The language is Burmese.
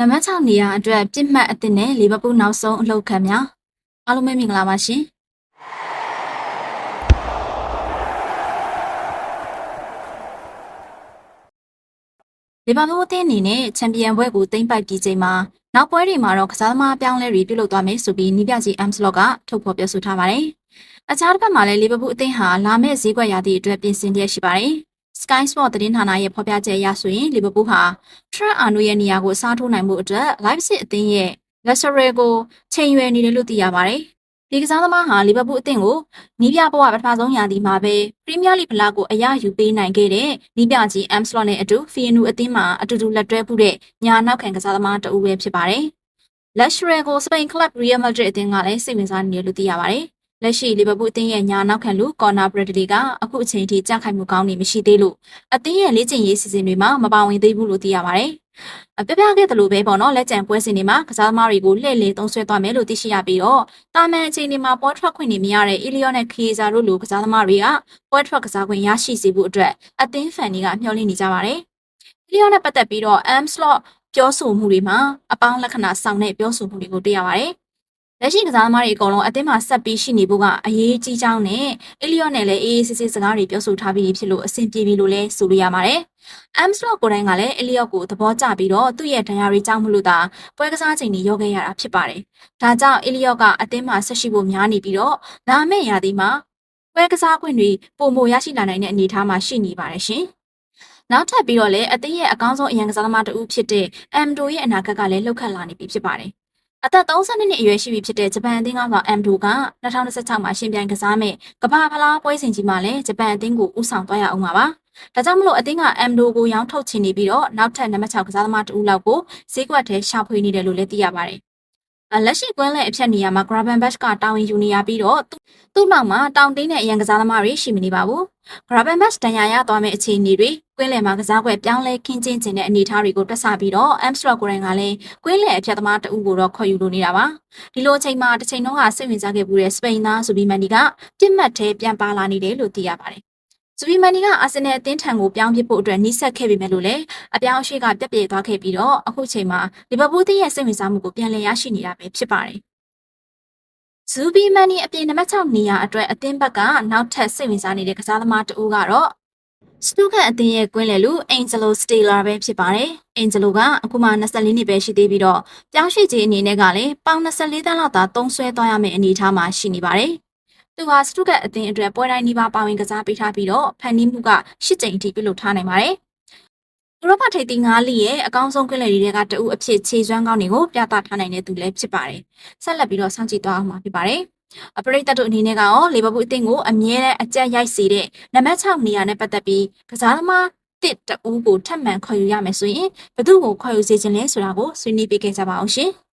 နံပါတ်6နေရာအတွက်ပြစ်မှတ်အသစ်နဲ့လီဗာပူးနောက်ဆုံးအလှုပ်ခံများအားလုံးပဲမင်္ဂလာပါရှင်လီဗာပူးအသင်းအနေနဲ့ချန်ပီယံဘွဲကိုသိမ်းပိုက်ပြီးချိန်မှာနောက်ပွဲတွေမှာတော့ကစားသမားအပြောင်းအလဲတွေပြုလုပ်သွားမယ်ဆိုပြီးနီးပြကြီး Amslot ကထုတ်ဖော်ပြောဆိုထားပါတယ်။အခြားတစ်ဖက်မှာလည်းလီဗာပူးအသင်းဟာလာမယ့်ဈေးကွက်ရာသီအတွက်ပြင်ဆင်လျက်ရှိပါတယ်။ Sky Sport သတင်းဌာနရဲ့ဖော်ပြချက်အရဆိုရင်လီဗာပူးဟာ Trent Arnold ရဲ့နေရာကိုစားထိုးနိုင်မှုအတွက် Leipzig အသင်းရဲ့ Leicester ကိုချိန်ရွယ်နေတယ်လို့သိရပါတယ်။ဒီကစားသမားဟာလီဗာပူးအသင်းကိုနီးပြဘဝပထမဆုံးရာသီမှာပဲပရီးမီးယားလိဖလားကိုအရယူပေးနိုင်ခဲ့တဲ့နီးပြကြီး Amslot နဲ့အတူ Feyenoord အသင်းမှာအတူတူလက်တွဲဖူးတဲ့ညာနောက်ခံကစားသမားတဦးပဲဖြစ်ပါတယ်။ Leicester ကိုစပိန်ကလပ် Real Madrid အသင်းကလည်းစိတ်ဝင်စားနေတယ်လို့သိရပါတယ်။ လက်ရှိလီဗာပူးအသင်းရဲ့ညာနောက်ခံလူကော်နာဘရက်ဒလီကအခုအချိန်ထိကြန့်ခိုင်မှုကောင်းနေမရှိသေးလို့အသင်းရဲ့လေ့ကျင့်ရေးစီစဉ်တွေမှာမပါဝင်သေးဘူးလို့သိရပါတယ်။အပြပြခဲ့တယ်လို့ပဲပေါ့နော်လက်ကျန်ပွဲစဉ်တွေမှာကစားသမားတွေကိုလှည့်လည်သုံးဆွဲသွားမယ်လို့သိရှိရပြီးတော့တာမန်အချိန်တွေမှာပွဲထွက်ခွင့်နေမရတဲ့အီလီယောနဲ့ခီဇာတို့လိုကစားသမားတွေကပွဲထွက်ကစားခွင့်ရရှိစေဖို့အတွက်အသင်းဖန်တွေကမျှော်လင့်နေကြပါတယ်။အီလီယောနဲ့ပတ်သက်ပြီးတော့ Amslot ပြောဆိုမှုတွေမှာအပေါင်းလက္ခဏာဆောင်တဲ့ပြောဆိုမှုတွေကိုတွေ့ရပါတယ်။ လက်ရှိကစားသမားတွေအကုန်လုံးအသင်းမှာဆက်ပြီးရှိနေဖို့ကအရေးကြီးကြောင်းနဲ့အီလီယောနဲ့လည်းအေးအေးဆေးဆေးစကားတွေပြောဆိုထားပြီးဖြစ်လို့အဆင်ပြေပြီလို့လည်းဆိုလို့ရပါတယ်။ Amslot ကိုယ်တိုင်ကလည်းအီလီယောကိုသဘောကျပြီးတော့သူ့ရဲ့ဒဏ်ရာတွေကြောင့်မလို့သာပွဲကစားချိန်တွေရောခဲ့ရတာဖြစ်ပါတယ်။ဒါကြောင့်အီလီယောကအသင်းမှာဆက်ရှိဖို့များနေပြီးတော့လာမယ့်ရာသီမှာပွဲကစားခွင့်တွေပုံမရရှိလာနိုင်တဲ့အနေအထားမှာရှိနေပါတယ်ရှင်။နောက်ထပ်ပြီးတော့လည်းအသင်းရဲ့အကောင်းဆုံးအရန်ကစားသမားတဦးဖြစ်တဲ့ M2 ရဲ့အနာဂတ်ကလည်းလှုပ်ခတ်လာနေပြီဖြစ်ပါတယ်။ အသက်32နှစ်အရွယ်ရှိပြီဖြစ်တဲ့ဂျပန်အသင်းကောင်ဆောင် M2 က2016မှာရှင်ပြိုင်ကစားမဲ့ကမ္ဘာဖလားပွဲစဉ်ကြီးမှာလည်းဂျပန်အသင်းကိုဦးဆောင်သွားရအောင်ပါပါ။ဒါကြောင့်မလို့အသင်းက M2 ကိုရောင်းထုတ်ချင်နေပြီးတော့နောက်ထပ်နံပါတ်6ကစားသမားတဦးလောက်ကိုဈေးကွက်ထဲရှာဖွေနေတယ်လို့လည်းသိရပါတယ်။ လက်ရှိကွင်းလဲအဖြတ်နေရာမှာ Gravenberch ကတာဝန်ယူနေရပြီးတော့သူ့နောက်မှာတောင်တင်းတဲ့အရန်ကစားသမားတွေရှိမနေပါဘူး။ Gravenberch တန်ရာရသွားမယ့်အခြေအနေတွေကွင်းလယ်မှာကစားကွက်ပြောင်းလဲခင်းကျင်းခြင်းတဲ့အနေအထားတွေကိုတွက်ဆပြီးတော့ Amstrad ကိုယ်တိုင်ကလည်းကွင်းလယ်အဖြတ်သမားတဦးကိုတော့ခေါ်ယူလိုနေတာပါဒီလိုအချိန်မှာတစ်ချိန်လုံးကစိတ်ဝင်စားခဲ့မှုတဲ့စပိန်သားဇူဘီမန်ဒီကပြစ်မှတ်သေးပြန်ပါလာနေတယ်လို့သိရပါတယ် ဇူဘီမန်ဒီကအာဆင်နယ်အသင်းထံကိုပြောင်းပစ်ဖို့အတွက်နှိစက်ခဲ့ပေမဲ့လို့လည်းအပြောင်းအရွှေ့ကပြက်ပြဲသွားခဲ့ပြီးတော့အခုချိန်မှာလီဗာပူးတင်းရဲ့စိတ်ဝင်စားမှုကိုပြန်လည်ရရှိနေတာပဲဖြစ်ပါတယ်ဇူဘီမန်နီအပြင်နံပါတ်6နေရာအတွက်အသင်းဘက်ကနောက်ထပ်စိတ်ဝင်စားနေတဲ့ကစားသမားတဦးကတော့စတူကန်အသင်းရဲ့ကွင်းလယ်လူအင်ဂျလိုစတေလာပဲဖြစ်ပါတယ်။အင်ဂျလိုကအခုမှ24နှစ်ပဲရှိသေးပြီးတော့ပြောင်းရွှေ့ခြင်းအနေနဲ့ကလည်းပေါင်24တန်းလောက်သာသုံးဆွဲသွားရမယ့်အနေအထားမှာရှိနေပါတယ်။ သူဟာစတူကန်အသင်းအတွက်ပွဲတိုင်းနီးပါးပါဝင်ကစားပေးထားပြီးတော့ဖန်နီးမှုက၈ကြိမ်အထိပြုလုပ်ထားနိုင်ပါတယ်။ဥရောပထိပ်သီး၅လီရဲ့အကောင်းဆုံးကွင်းလယ်တွေကတအုပ်အဖြစ်ခြေစွမ်းကောင်းတွေကိုပြသထားနိုင်တဲ့သူလည်းဖြစ်ပါတယ်။ဆက်လက်ပြီးတော့စောင့်ကြည့်သွားအောင်ပါဖြစ်ပါတယ်။အပရိသတ်တို့အနေနဲ့ကရောလီဗာပူးအသင်းကိုအမြဲတမ်းအကြက်ရိုက်စေတဲ့နံပါတ်6နေရာနဲ့ပတ်သက်ပြီးကစားသမားတစ်တဦးကိုထပ်မံခေါ်ယူရမယ်ဆိုရင်ဘယ်သူ့ကိုခေါ်ယူစေချင်လဲဆိုတာကိုဆွေးနွေးပေးခဲ့ကြပါအောင်ရှင်။